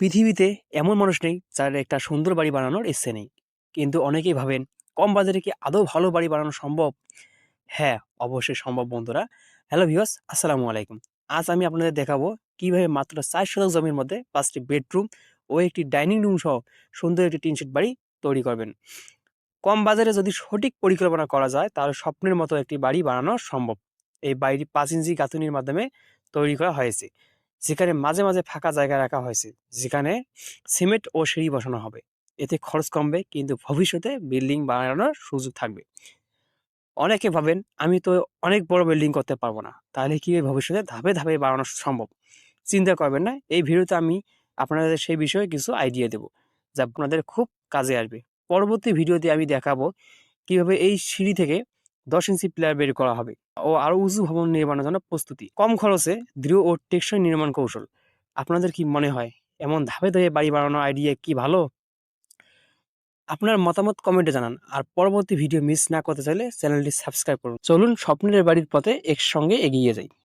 পৃথিবীতে এমন মানুষ নেই যার একটা সুন্দর বাড়ি বানানোর ইচ্ছে নেই। কিন্তু অনেকেই ভাবেন, কম বাজারে কি আদৌ ভালো বাড়ি বানানো সম্ভব? হ্যাঁ অবশ্যই সম্ভব বন্ধুরা। হ্যালো ভিউয়ার্স, আসসালামু আলাইকুম। আজ আমি আপনাদের দেখাবো কীভাবে মাত্র চার শতক জমির মধ্যে পাঁচটি বেডরুম ও একটি ডাইনিং রুম সহ সুন্দর একটি টিনশেড বাড়ি তৈরি করবেন। কম বাজারে যদি সঠিক পরিকল্পনা করা যায়, তাহলে স্বপ্নের মতো একটি বাড়ি বানানো সম্ভব। এই বাড়িটি পাঁচ ইঞ্চি গাঁথুনির মাধ্যমে তৈরি করা হয়েছে। যেখানে মাঝে মাঝে ফাঁকা জায়গা রাখা হয়েছে, যেখানে সিমেন্ট ও সিঁড়ি বসানো হবে। এতে খরচ কমবে, কিন্তু ভবিষ্যতে বিল্ডিং বানানোর সুযোগ থাকবে। অনেকে ভাবেন, আমি তো অনেক বড় বিল্ডিং করতে পারব না। তাহলে কি ভবিষ্যতে ধাপে ধাপে বানানো সম্ভব? চিন্তা করবেন না, এই ভিডিওতে আমি আপনাদের সেই বিষয়ে কিছু আইডিয়া দেব, যা আপনাদের খুব কাজে আসবে। পরবর্তী ভিডিওতে আমি দেখাবো কীভাবে এই সিঁড়ি থেকে দশ ইঞ্চি প্লেয়ার বের করা হবে ও আরও উঁচু ভবন নির্মাণের জন্য প্রস্তুতি। কম খরচে দৃঢ় ও টেকসই নির্মাণ কৌশল। আপনাদের কি মনে হয়, এমন ধাপে ধাপে বাড়ি বাড়ানোর আইডিয়া কি ভালো? আপনার মতামত কমেন্টে জানান। আর পরবর্তী ভিডিও মিস না করতে চাইলে চ্যানেলটি সাবস্ক্রাইব করুন। চলুন স্বপ্নের বাড়ির পথে একসঙ্গে এগিয়ে যাই।